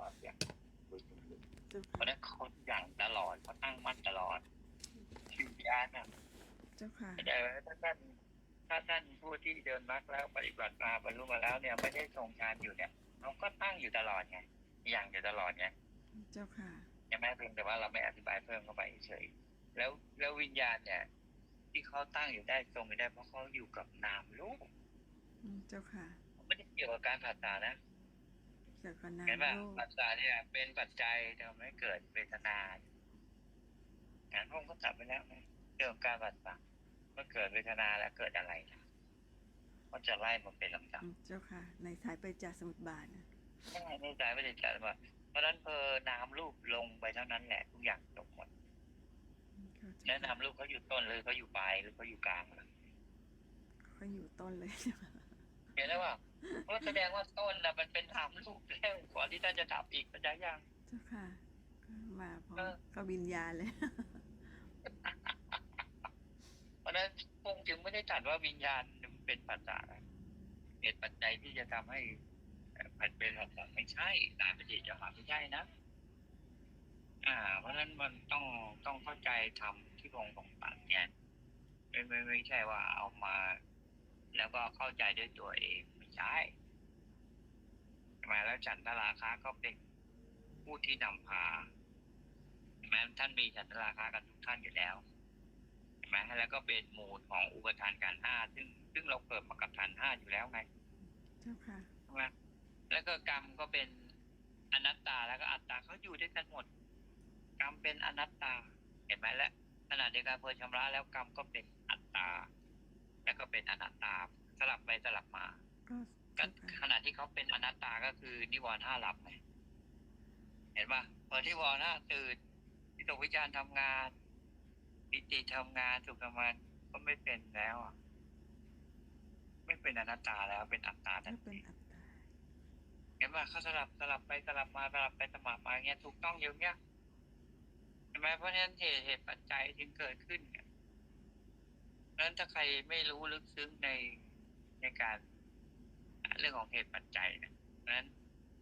ความอยากคุยกันอยู่เจ้าเพราะฉะค่ะนั้นเขาอย่างตลอดเขาตั้งมั่นตลอดชีวิตญาณนะเจ้าค่ะแต่ถ้าท่านถ้าท่านผู้ที่เดินมรรคแล้วปฏิบัติมาบรรลุมาแล้วเนี่ยไม่ได้ทรงฌานอยู่เนี่ยเขาก็ตั้งอยู่ตลอดไงอย่างอยู่ตลอดไงเจ้าค่ะใช่ไหมเพียงแต่ว่าเราไม่อธิบายเพิ่มเข้าไปเฉยแล้วแล้ววิญญาณเนี่ย ที่เขาตั้งอยู่ได้ทรงอยู่ได้เพราะเขาอยู่กับนามรูปอืมเจ้าค่ะไม่ได้เกี่ยวกับการผัสสะนะ เกี่ยวกับนามเห็นป่ะโลกผัสสะเนี่ยเป็นปัจจัยทำให้เกิดเวทนาอย่างพวกก็จับไปแล้วไงเรื่องการผัสสะเมื่อเกิดเวทนาแล้วเกิดอะไรนะมันจะไล่มันเป็นลำดับอืมเจ้าค่ะ ในสายไปจากสมุทรบาทนะใช่ในใจไม่ได้จัดว่าเพราะฉะนั้นเพอนามรูปลงไปเท่านั้นแหละทุกอย่างจบหมดอืมเข้าใจแล้วนามรูปเขาอยู่ต้นหรือเขาอยู่ปลายหรือเขาอยู่กลางล่ะเขาอยู่ต้นเลยเห็นแล้วว่า เพราะแสดงว่าต้นน่ะมันเป็นนามรูปแล้วก่อนที่ท่านจะดับอีกปัญญายังเจ้าค่ะก็มาพร้อเอมอก็วิญญาณเลยเพราะฉะนั้นคงจึงไม่ได้จัดว่าวิญญาณเป็นปัจจัยเหตุปัจจัยที่จะทำให้เอ่อผันเป็นปัจจัยไม่ใช่ตามปฏิจจสมุปบาทไม่ใช่นะอ่า เพราะฉะนั้นมันต้องต้องเข้าใจทำที่พระองค์ทรงตรัสเนี่ยไม่ไม่ไม่ใช่ว่าเอามา แล้วก็เข้าใจด้วยตัวเองไม่ ใช่ใช่ไหมแล้วจันทราคาก็เป็นผู้ที่นำพาใช่ไหมท่านมีจันทราคากันทุกท่านอยู่แล้วใช่ไหมแล้วก็เป็นมูลของอุปทานการห้าซึ่งซึ่งเราเกิดมากับทานห้าอยู่แล้วไงเจ้าค่ะใช่ไหมแล้วก็กรรมก็เป็นอนัตตาแล้วก็อัตตาเขาอยู่ด้วยกันหมด กรรมเป็นอนัตตา เห็นไหมและขณะเดียวกันเพอชำระแล้วกรรมก็เป็นอัตตา แล้วก็เป็นอนัตตาสลับไปสลับมาก็ก็เจ้าค่ะ ขณะที่เขาเป็นอนัตตาก็คือนิวรณ์ห้าหลับไงเห็นปะพอนิวรณ์ห้าตื่นวิตกวิจารณ์ทำงานปิติทำงานสุขทำงานก็ไม่เป็นแล้วอะไม่เป็นอนัตตาแล้วเป็นอัตตาทัก็นเป็นทีอัตตาเห็นปะเขาสลับสลับไปสลับมาสลับไปสลับมาเงี้ยถูกต้องอยู่เงี้ยเห็นไหมเพราะฉะนั้นเหตุเหตุปัจจัยจึงเกิดขึ้นเนี่ยเพราะฉะนั้นถ้าใครไม่รู้ลึกซึ้งในในการ เรื่องของเหตุปัจจัยนะเพราะฉะนั้น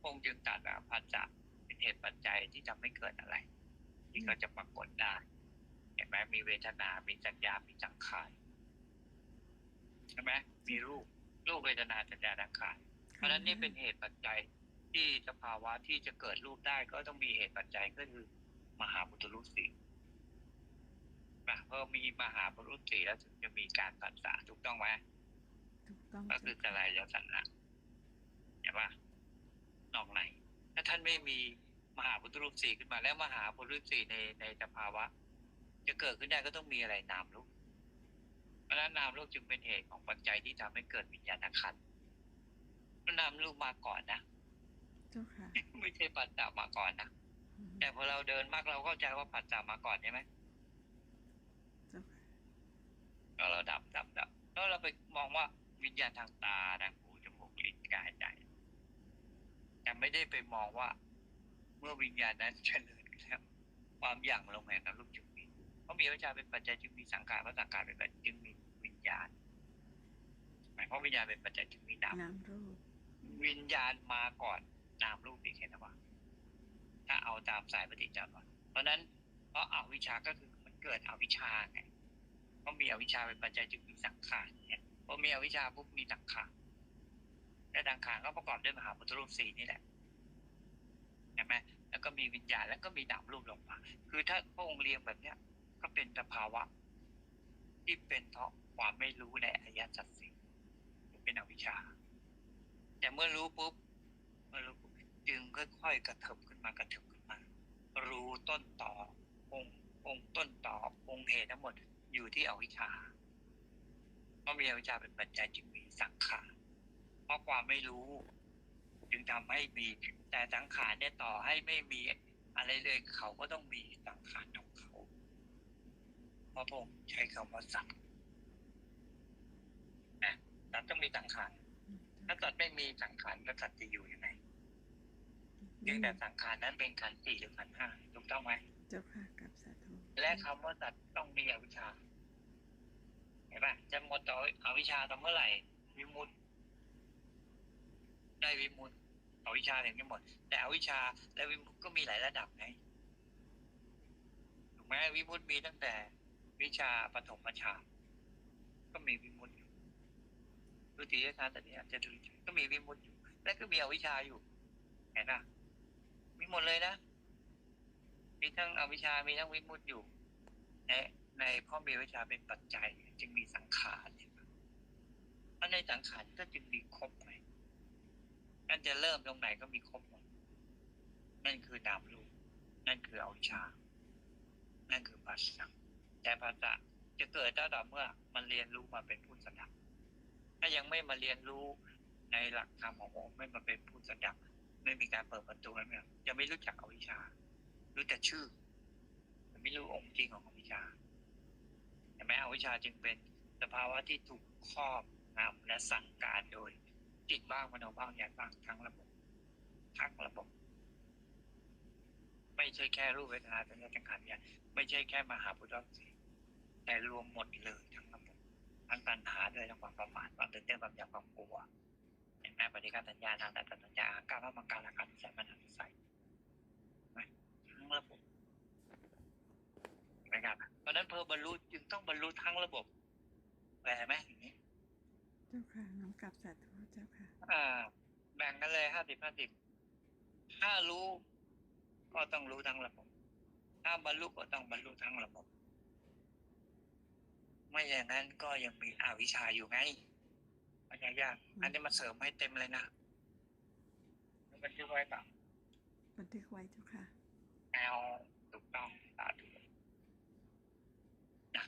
พงจึงตรัดว่าปัจจะเป็นเหตุปัจจัยที่ทำให้เกิดอะไร ที่เขาจะปรากฏได้เห็นไหมมีเวทนา มีสัญญา มีสังขารใช่ไหมมีรูปรูปเวทนาสัญญาสังขารเพราะฉะนั้นนี่เป็นเหตุปัจจัยที่สภาวะที่จะเกิดรูปได้ก็ต้องมีเหตุปัจจัยก็คือ มหาบุตรุสีนะพอมีมหาบุรุษสีแล้วถึงจะมีการปัสสะถูกต้องไหมถูกต้องก็คือกระไรยสันนะ เห็นปะนอกในถ้าท่านไม่มีมหาบุตรุษสีขึ้นมา แล้วมหาบุรุษสีในในสภาวะ จะเกิดขึ้นได้ก็ต้องมีอะไรนามรูปเพราะฉะนั้นนามรูปจึงเป็นเหตุของปัจจัยที่ทำให้เกิดวิญญาณขันธ์เพราะนามรูปมาก่อนนะเจ้าค่ะไม่ใช่ปัจจามาก่อนนะอืมแต่พอเราเดินมากเราเข้าใจว่าปัจจามาก่อนใช่ไหมเจ้าค่ะก็เราดับดับดับแล้วเราไปมองว่าวิญญาณทางตาทางหูจมูกลิ้นกายใจ แต่ไม่ได้ไปมองว่า เมื่อวิญญาณนั้นเจริญแล้วความอย่างลงแห่งนรกจึงมีเพราะมีวิชาเป็นปัจจัยจึงมีสังขารเพราะสังขารเป็นปัจจัยจึงมีวิญญาณหมายความวิญญาณเป็นปัจจัยจึงมีนามนามรูปวิญญาณมาก่อนนามรูปอีกแค่นั้นว่าถ้าเอาตามสายปฏิจจารเพราะฉะนั้นเพราะอาวิชชาก็คือมันเกิดอวิชชาไงเพราะมีอวิชชาเป็นปัจจัยจึงมีสังขารเนี่ยพอมีอวิชชาปุ๊บมีสังขาร และสังขารก็ประกอบด้วยมหาพุทธรูปสี่นี่แหละใช่ไหมแล้วก็มีวิญญาณแล้วก็มีนามรูปลงมา คือถ้าพระองค์เรียงแบบเนี้ย ก็เป็นสภาวะ ที่เป็นเพราะความไม่รู้ในอายะสัจสิ่งเป็นอวิชชา แต่เมื่อรู้ปุ๊บเมื่อรู้ปุ๊บจึงค่อยๆกระเถิบขึ้นมากระเถิบขึ้นมา รู้ต้นต่อองค์องค์ต้นต่อองค์เหตุทั้งหมดอยู่ที่อวิชชาเพราะมีอวิชชาเป็นปัจจัยจึงมีสังขาร เพราะความไม่รู้ จึงทำให้มี แต่สังขารเนี่ยต่อให้ไม่มีอะไรเลยเขาก็ต้องมีสังขารของเขาเพราะพระองค์ใช้คำว่าสัตว์นะสัตว์ต้องมีสังขารอืมถ้าสัตว์ไม่มีสังขารแล้วสัตว์จะอยู่ยังไงเพียงแต่สังขารนั้นเป็นขันธ์สี่หรือขันธ์ห้าถูกต้องไหมเจ้าค่ะกับสาธุและคำว่าสัตว์ต้องมีอวิชชาเห็นปะจะหมดต่ออวิชชาต่อเมื่อไหร่วิมุตติ ได้วิมุตติตอวิชชาเห็นกันหมด แต่อวิชชาและวิมุตติก็มีหลายระดับไงถูกไหมวิมุตติมีตั้งแต่วิชาปฐมฌานก็มีวิมุตติอยู่ดุติยฌานแต่เนี่ยจะดูก็มีวิมุตติอยู่ และก็มีอวิชชาอยู่เห็นปะมีหมดเลยนะมีทั้งอวิชชา มีทั้งวิมุตติอยู่ในในพราะมีวิชาเป็นปัจจัย จึงมีสังขารเห็นปะเพราะในสังขารก็จึงมีครบไง นั่นจะเริ่มตรงไหนก็มีครบหมดนั่นคือนามรูปนั่นคืออวิชชา นั่นคือภาษาแต่ภาษาจะเกิดได้ต่อเมื่อมันเรียนรู้มาเป็นผู้สดับถ้ายังไม่มาเรียนรู้ในหลักธรรมขององค์ไม่มาเป็นผู้สดับไม่มีการเปิดประตูอะไรเนี่ยจะไม่รู้จักอวิชชา รู้แต่ชื่อไม่รู้องค์จริงของอวิชชาเห็นไหมอวิชชาจึงเป็นสภาวะที่ถูกครอบงำและสั่งการโดย จิตบ้างมโนบ้างญาณบ้างทั้งระบบทั้งระบบ ไม่ใช่แค่รูปเวทนาสัญญาสังขารวิญญาณไม่ใช่แค่มหาพุทธสีแต่รวมหมดเลยทั้งระบบทั้งตัณหาด้วยทั้งความประมาทความตื่นเต้นความอยากความกลัวเห็นไหมปฏิการสัญญาทางตัดสัญญาการว่ามังการอาการใส่มันหันใส่ไหมทั้งระบบนไหมครับเพราะนั้นเพอบรรลุจึงต้องบรรลุทั้งระบบแปลไหม ค่ะ น้อมกลับสาธุเจ้าค่ะ อ่า แบ่งกันเลยห้าสิบห้าสิบถ้ารู้ ก็ต้องรู้ทั้งระบบถ้าบรรลุก็ต้องบรรลุทั้งระบบ ไม่อย่างนั้นก็ยังมีอวิชชาอยู่ไงมันยากๆอันนี้มาเสริมให้เต็มเลยนะมันบันทึกไว้เปล่าบันทึกไว้เจ้าค่ะเอาถูกต้องสาธุนะ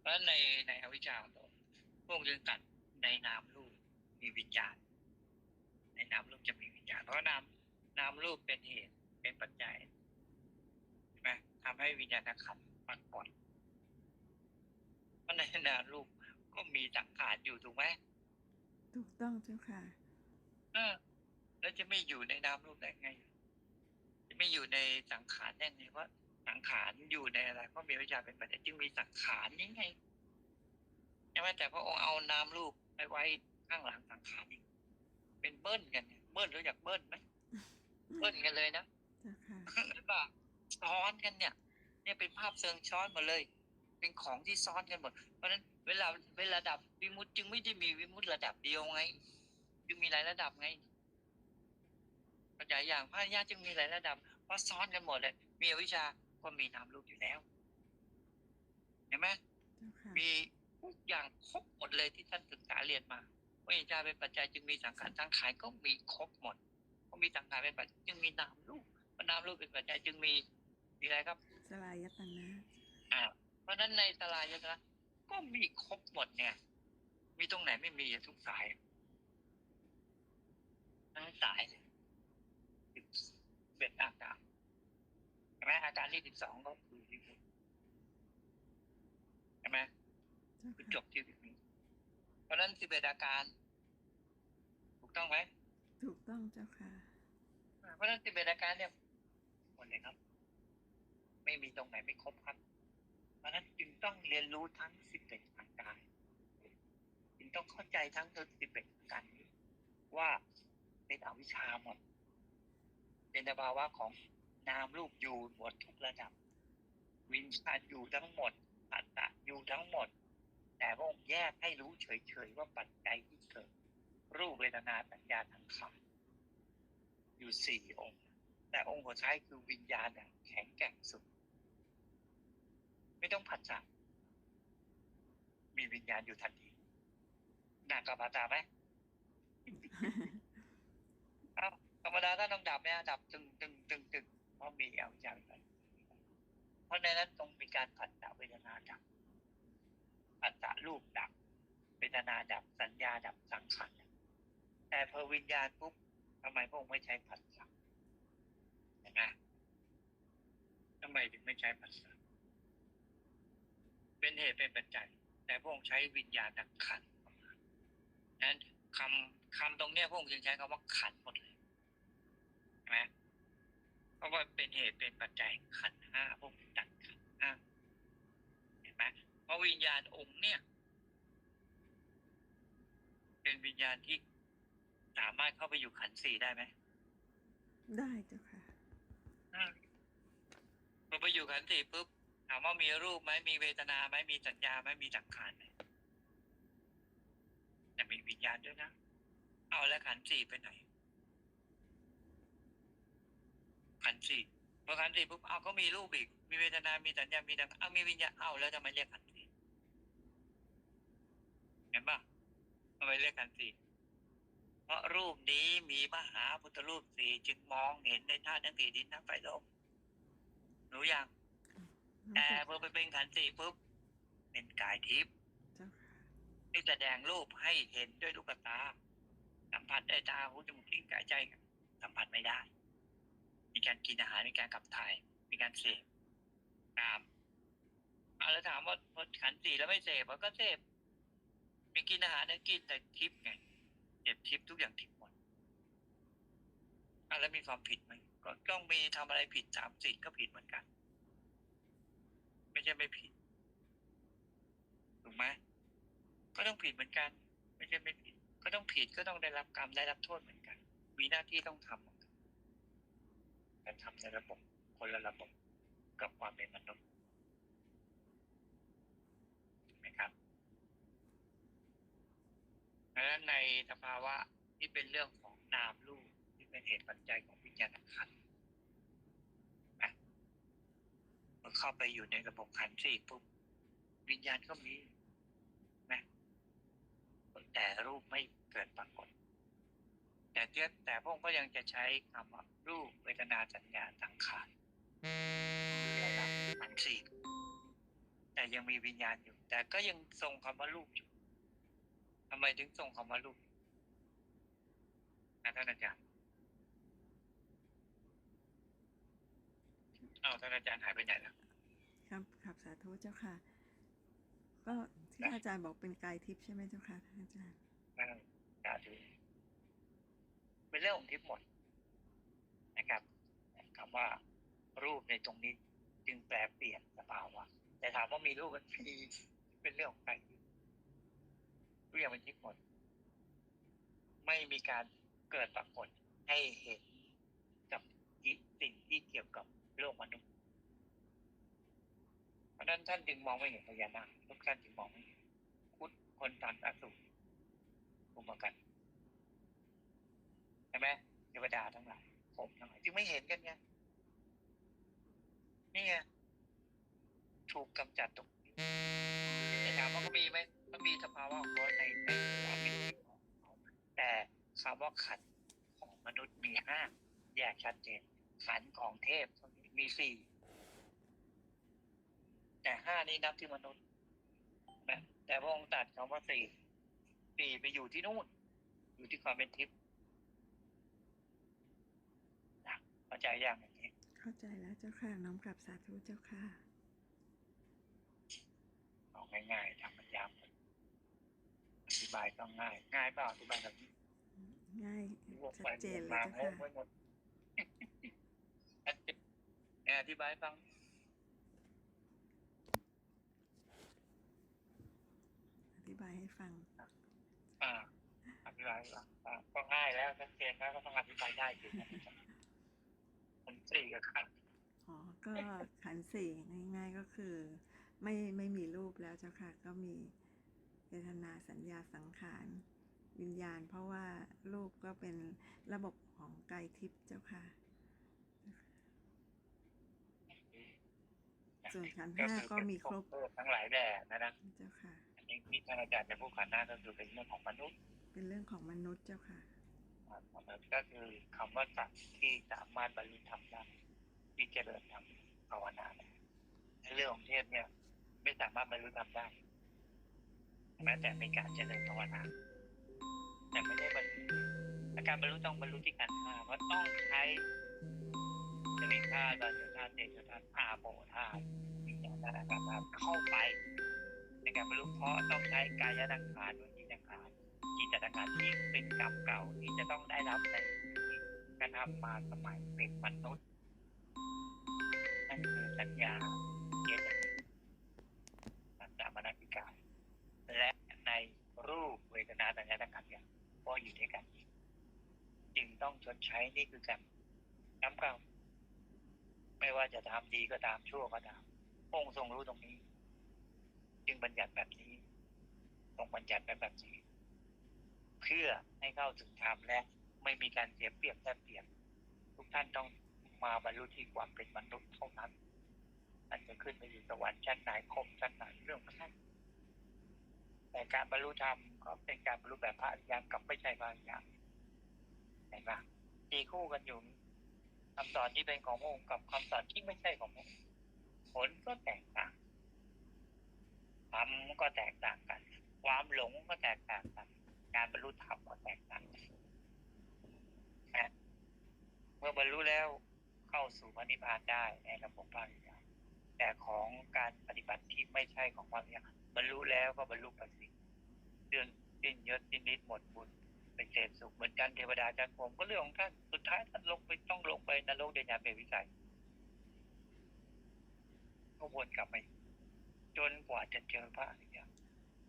เพราะฉะนั้นในในอวิชชาของเราพวกจึงตัด ในนามรูปมีวิญญาณ ในนามรูปจะมีวิญญาณ เพราะนามนามรูปเป็นเหตุเป็นปัจจัยใช่ไหมทำให้วิญญาณขันธ์ปรากฏเพราะในนามรูปก็มีสังขารอยู่ถูกไหมถูกต้องเจ้าค่ะ เออ แล้วจะไม่อยู่ในนามรูปได้ไง จะไม่อยู่ในสังขารได้ไงเพราะสังขารอยู่ในอะไรเพราะมีวิญญาณเป็นปัจจัยจึงมีสังขารนี่ไงใช่ไหมแต่พระองค์เอานามรูป ไปไว้ข้างหลังสังขารนี่เป็นเบิ้ลกันเนี่ยเบิ้ลรู้จักเบิ้ลไหมเบิ้ลกันเลยนะเจ้าค่ะหรือเปล่าซ้อนกันเนี่ย เนี่ยเป็นภาพเชิงช้อนหมดเลย เป็นของที่ซ้อนกันหมด เพราะฉะนั้นเวลาเวลาดับวิมุตติจึงไม่ได้มีวิมุตติระดับเดียวไง จึงมีหลายระดับไงเข้าใจอย่างพระญาติจึงมีหลายระดับเพราะซ้อนกันหมดเลยมีอวิชชาก็มีนามรูปอยู่แล้วเห็นไหมเจ้าค่ะมี ทุกอย่างครบหมดเลยที่ท่านศึกษาเรียนมาวิญญาณเป็นปัจจัยจึงมีสังขารสังขารก็มีครบหมดเพราะมีสังขารเป็นปัจจัยจึงมีนามรูปเพราะนามรูปเป็นปัจจัยจึงมีมีอะไรครับสลายตนะอ่าเพราะฉะนั้นในตลาดยนะก็มีครบหมดเนี่ย มีตรงไหนไม่มีอะทุกสายทั้งสายสิบเอ็ดอาการใช่ไหมอาการที่สิบสองก็คือที่สุดใช่ไหมเจ้า คือค่ะจบที่สิบนี้เพราะฉะนั้นสิบเอ็ดอาการ ถูกต้องไหมถูกต้องเจ้าค่ะอ่าเพราะฉะนั้นสิบเอ็ดอาการเนี่ยหมดเลยครับ ไม่มีตรงไหนไม่ครบครับ เพราะฉะนั้นจึงต้องเรียนรู้ทั้งสิบเอ็ดอาการจึงต้องเข้าใจทั้งสิบเอ็ดอาการนี้ว่าเป็นอวิชชาหมด เป็นสภาวะของนามรูปอยู่หมดทุกระดับ วิญญาณอยู่ทั้งหมดปัตตะอยู่ทั้งหมด แต่พระองค์แยกให้รู้เฉยๆว่าปัจจัยที่เกิด รูปเวทนาสัญญาทั้งขันธ์อยู่สี่องค์ แต่องค์หัวท้ายคือวิญญาณอย่างแข็งแกร่งสุด ไม่ต้องผัดสะมีวิญญาณอยู่ทันทีหนักกับปาตาไหมเอ้าธรรมดาถ้าต้องดับเนี่ยดับตึงตึงตึงตึงเพราะมีอวิชชาเป็นเพราะในนั้นต้องมีการผัดสะเวทนาดับผัดสะ รูปดับเวทนาดับสัญญาดับสังขารดับแต่พอวิญญาณปุ๊บทำไมพระองค์ไม่ใช้ผัสสะเห็นไหมทำไมถึงไม่ใช้ผัสสะเป็นเหตุเป็นปัจจัย แต่พระองค์ใช้วิญญาณดับขันนั้นคำคำตรงเนี้ยพระองค์จึงใช้คำว่าขันหมดเลยเห็นไหมเพราะว่าเป็นเหตุเป็นปัจจัยขันห้าพระองค์ตัดขันห้าเห็นไหมเพราะวิญญาณองค์เนี่ย เป็นวิญญาณที่สามารถเข้าไปอยู่ขันธ์สี่ได้ไหมได้เจ้าค่ะ อืมพอไปอยู่ขันธ์สี่ปุ๊บถามว่ามีรูปไหมมีเวทนาไหมมีสัญญาไหมมีสังขารไหมแต่มีวิญญาณด้วยนะ เอาแล้วขันธ์สี่ไปไหน ขันธ์สี่พอขันธ์สี่ปุ๊บเอาก็มีรูปอีก มีเวทนา มีสัญญา มีสังขารเอามีวิญญาณเอาแล้วทำไมเรียกขันธ์สี่เห็นปะ ทำไมเรียกขันธ์สี่เพราะรูปนี้มีมหาพุทธรูปสี่จึงมองเห็นในธาตุทั้งสี่ดินน้ำไฟลมรู้ยังแต่พอไปเป็นขันธ์สี่ปุ๊บเป็นกายทิพย์เจ้าค่ะที่แสดงรูปให้เห็นด้วยลูกตาสัมผัสได้ตาหูจมูกลิ้นกายใจสัมผัสไม่ได้ มีการกินอาหารมีการขับถ่าย มีการเสพตามเอาแล้วถามว่าพอขันธ์สี่แล้วไม่เสพมันก็เสพ มีกินอาหารแล้วกินแต่ทิพย์ไงเจ็บทิพย์ทุกอย่างทิพย์หมดอะแล้วมีความผิดไหมก็ต้องมีทำอะไรผิดสามสิ่งก็ผิดเหมือนกัน ไม่ใช่ไม่ผิดถูกไหมก็ต้องผิดเหมือนกัน ไม่ใช่ไม่ผิด ก็ต้องผิดก็ต้องได้รับกรรมได้รับโทษเหมือนกัน มีหน้าที่ต้องทำเหมือนกันแต่ทำในระบบคนละระบบกับความเป็นมนุษย์ถูกไหมครับดังนั้นใน สภาวะที่เป็นเรื่องของนามรูปที่เป็นเหตุปัจจัยของวิญญาณขันธ์นะมื่อเข้าไปอยู่ในระบบขันธ์สี่ปุ๊บวิญญาณก็มีนะแต่รูปไม่เกิดปรากฏ แต่เทียแต่พระองค์ก็ยังจะใช้คำว่ารูปเวทนาสัญญาสังขารนะครับอันสี่แต่ยังมีวิญญาณอยู่ แต่ก็ยังทรงคำว่ารูปอยู่ทำไมถึงทรงคำว่ารูป นะท่านอาจารย์เอาท่านอาจารย์หายไปไหนแล้วครับครับสาธุเจ้าค่ะ ก็ที่อาจารย์บอกเป็นกายทิพย์ใช่ไหมเจ้าค่ะท่านอาจารย์นั่นสาธุเป็นเรื่องของทิพย์หมดนะครับคำว่ารูปในตรงนี้จึงแปลเปลี่ยนสภาวะแต่ถามว่ามีรูปมันมีเป็นเรื่องของใครทุกอย่างเป็นทิพย์หมด ไม่มีการ เกิดปรากฏให้เห็นกับสิ่งที่เกี่ยวกับโลกมนุษย์เพราะนั้นท่านจึงมองไม่เห็นพญานาคทุกท่านจึงมองไม่เห็นคุดคนตันอสูรอุมกันใช่ไหมเทวดาทั้งหลายผมทั้งหลายจึงไม่เห็นกันไงนี่ไงถูกกำจัดตกนี้แต่ถามว่าก็มีไหมมันมีสภาวะของเขาในในความเป็นจริงของเขาแต่ คำว่าขันธ์ของมนุษย์มีห้าแยกชัดเจนขันธ์ของเทพมีสี่แต่ห้านี้นับที่มนุษย์นะแต่พระองค์ตรัดคำว่าสี่สี่ไปอยู่ที่นู่น อยู่ที่ความเป็นทิพย์นะเข้าใจยังอย่างนี้เข้าใจแล้วเจ้าค่ะน้อมกลับสาธุเจ้าค่ะเอาง่ายๆทำมันยากอธิบายต้องง่าย ง่ายเปล่าอธิบายแบบนี้ ง่ายวกชัไปดเจนวเลกยมาเจ้างงค่ะไว้หมดชัดเจนเนี่ยอธิบายให้ฟังอธิบายให้ฟัง อ่า อธิบายให้ฟังอ่าก็ง่ายแล้วชัดเจนแล้วก็ต้องอธิบายได้จริงมันสี่กับขันธ์อ๋อ ก็ขันธ์สี่ง่ายๆก็คือ ไม่ไม่มีรูปแล้วเจ้าค่ะ ก็มีเวทนาสัญญาสังขาร วิญญาณ เพราะว่ารูปก็เป็นระบบของกายทิพย์เจ้าค่ะ ส่วนขันธ์ก็ห้าคือก็เป็นมีครบภพทั้งหลายแหล่นะนะเจ้าค่ะอันนี้ที่ท่านอาจารย์จะพูดขันธ์หน้าก็คือเป็นเรื่องของมนุษย์ เป็นเรื่องของมนุษย์เจ้าค่ะอ่ามนุษย์ก็คือคำว่าสัตว์ที่สามารถบรรลุธรรมได้ที่เจริญธรรมภาวนาได้ในเรื่องของเทพเนี่ย ไม่สามารถบรรลุธรรมได้แม้แต่มีการเจริญภาวนา แต่ไม่ได้บรรลุและการบรรลุต้องบรรลุที่ขันห้าว่าต้องใช้จะมีธาตุดอยธาตุเดชธาตุอาโปธาตุวิญญาณธาตุเข้าไปในการบรรลุเพราะต้องใช้กายดังขานุจิตดังขาจิตดังขาที่เป็นกรรมเก่าที่จะต้องได้รับในกระทำมาสมัยเป็นมนุษย์นั่นคือสัญญาเจตสิกสัญญามนสิการและในรูปเวทนาสัญญาต่างๆอย่าง ก็อยู่ด้วยกันจึงต้องชดใช้นี่คือการน้ำเก่าไม่ว่าจะทำดีก็ตามชั่วก็ตามองค์ทรงรู้ตรงนี้ จึงบัญญัติแบบนี้ทรงบัญญัติไว้แบบนี้ เพื่อให้เข้าถึงธรรมและไม่มีการเสียเปรียบแทบเปรียบ ทุกท่านต้องมาบรรลุที่ความเป็นมนุษย์เท่านั้นอันจะขึ้นไปอยู่สวรรค์ชั้นไหนคมชั้นไหนเรื่องของท่าน แต่การบรรลุธรรมก็เป็นการบรรลุแบบพระอริยกับไม่ใช่พระอริยเห็นปะตีคู่กันอยู่คำสอนที่เป็นของพระองค์กับคำสอนที่ไม่ใช่ของพระองค์ผลก็แตกต่างธรรมก็แตกต่างกัน ความหลงก็แตกต่างกัน การบรรลุธรรมก็แตกต่างกันนะเมื่อบรรลุแล้วเข้าสู่พระนิพพานได้ในระบบพระอริยแต่ของการปฏิบัติที่ไม่ใช่ของพระอริย บรรลุแล้วก็บรรลุไปสิเรื่องสิ้นยศสิ้นฤทธิ์หมดบุญไปเสพสุขเหมือนกันเทวดาจันทร์ผมก็เรื่องของท่านสุดท้ายท่านลงไปต้องลงไปนรกเดญาเปรตวิสัยก็วนกลับไปจนกว่าจะเจอพระอริย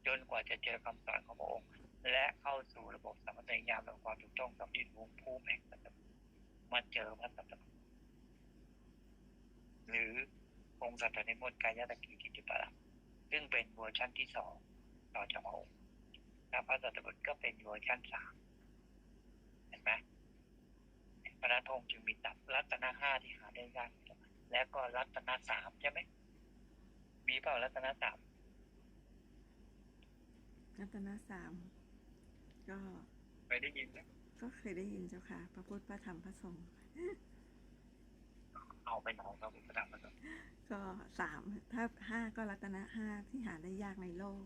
จนกว่าจะเจอคำสอนของพระองค์ และเข้าสู่ระบบสัมปทานญาณและความถูกต้องกับดินวงภูมิแห่งสัตว์มาเจอพระสัตว์หรือองค์สัตว์ในมนต์กายตะกีกิติปะละ ซึ่งเป็นเวอร์ชันที่สองต่อจากพระองค์และพระสัตว์ก็เป็นเวอร์ชันสามเห็นไหมพระนัทพงศ์จึงมีตัดรัตนะห้าที่หาได้ยากและก็รัตนะสามใช่ไหมมีเปล่ารัตนะสามรัตนสามก็ไปได้ยินไหมก็เคยได้ยินเจ้าค่ะ พระพุทธพระธรรมพระสงฆ์ เอาไปนอนครับผมประดับมาตก็สามถ้าห้าก็รัตนะห้าที่หาได้ยากในโลก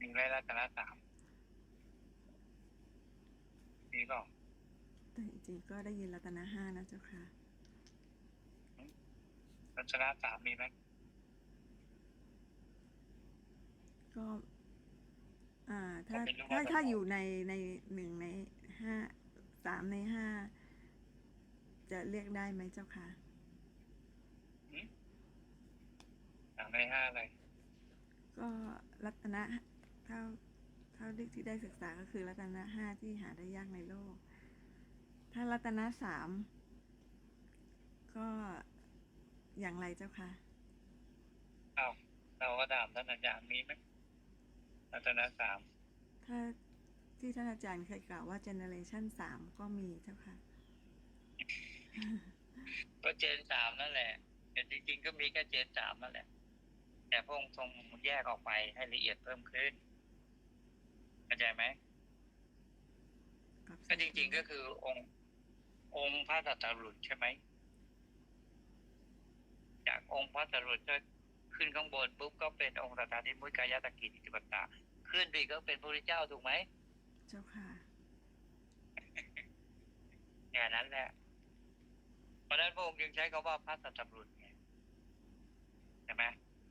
มีไรรัตนสามมีก็แต่จริงๆก็ได้ยินรัตนะห้านะเจ้าค่ะ รัตนสามมีไหมก็ อ่า ถ้าถ้าถ้าอยู่ในในหนึ่งในห้า สามในห้าจะเรียกได้ไหมเจ้าค่ะสามในห้าอะไร ก็รัตนะเท่าเท่าที่ได้ศึกษาก็คือรัตนะห้าที่หาได้ยากในโลก ถ้ารัตนะสามก็อย่างไรเจ้าค่ะเอาเราก็ถามท่านอาจารย์มีไหมรัตนสามถ้า ที่ท่านอาจารย์เคยกล่าวว่าเจเนเรชันสามก็มีเจ้าค่ะก็เจนสามนั่นแหละแต่จริงๆก็มีแค่เจนสามนั่นแหละ แต่พระองค์ทรงแยกออกไปให้ละเอียดเพิ่มขึ้นเข้าใจไหมก็จริง ๆก็คือองค์องค์พระสัตตรุษใช่ไหมจากองค์พระสัตตรุษก็ขึ้นข้างบนปุ๊บก็เป็นองค์สัตตาธิมุตกายตะกิจิปัตตาขึ้นไปอีกก็เป็นพระพุทธเจ้าถูกไหม เจ้าค่ะแค่นั้นแหละเพราะฉะนั้นพระองค์จึงใช้คำว่าพระสัตตรุษไงใช่ไหม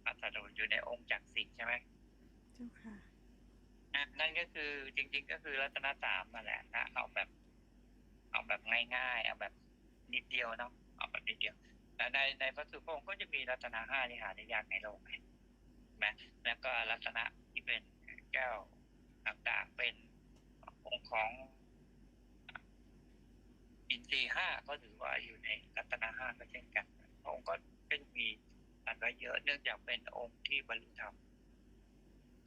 พระสัตตรุษอยู่ในองค์จักรสิใช่ไหมเจ้าค่ะอะนั่นก็คือจริง ๆ ก็คือรัตนสามมาแหละนะเอาแบบ เอาแบบง่ายๆเอาแบบนิดเดียวเนาะเอาแบบนิดเดียวแต่ในในพระสุพงศ์ก็จะมีรัตนาห้าที่หาได้ยากในโลกไงใช่ไหมแล้วก็รัตนะที่เป็นแก้วต่างๆเป็นองค์ ของอินทรีย์ห้าก็ถือว่าอยู่ในรัตนาห้าก็เช่นกันพระองค์ก็ก็มีตัดไว้เยอะเนื่องจากเป็นองค์ที่บรรลุธรรม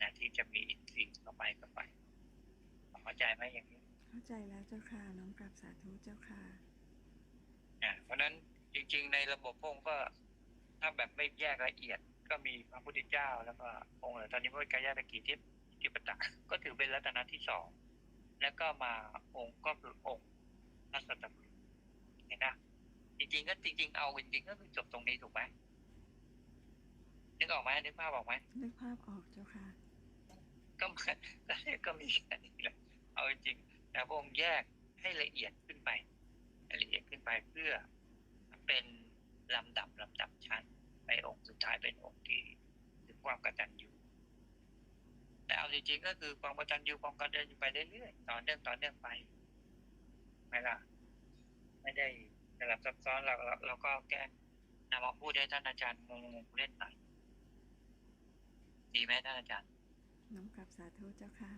นะที่จะมีอินทรีย์เข้าไปเข้าไปเข้าใจไหมอย่างนี้ เข้าใจแล้วเจ้าค่ะน้อมกราบสาธุเจ้าค่ะอะเพราะฉะนั้นจริง ๆ ในระบบพระองค์ก็ถ้าแบบไม่แยกละเอียดก็มีพระพุทธเจ้าแล้วก็องค์ตอนนี้พระกายาตะกีทิพทิปตะก็ถือเป็นรัตนะที่สอง แล้วก็มาองค์ก็คือองค์พระสัตตบุรุษเห็นนะจริงๆก็จริง ๆ เอาจริงๆก็คือจบตรงนี้ถูกไหมนึกออกไหมนึกภาพออกไหมนึกภาพออกเจ้าค่ะ ก็มาก็มีแค่นี้แหละเอาจริงๆแต่พระองค์แยกให้ละเอียดขึ้นไปให้ละเอียดขึ้นไปเพื่อเป็นลำดับลำดับชั้นไปองค์สุดท้ายเป็นองค์ที่ถึงความกตัญญูแต่ เอาจริงๆก็คือความกตัญญูความกตัญญูไปเรื่อยๆต่อเนื่องต่อเนื่องไปไม่ล่ะ ไม่ได้สลับซับซ้อนเราเราเราก็แก้นำมาพูดให้ท่านอาจารย์งงเล่นหน่อยดีไหมท่านอาจารย์น้องกลับสาธุเจ้าค่ะ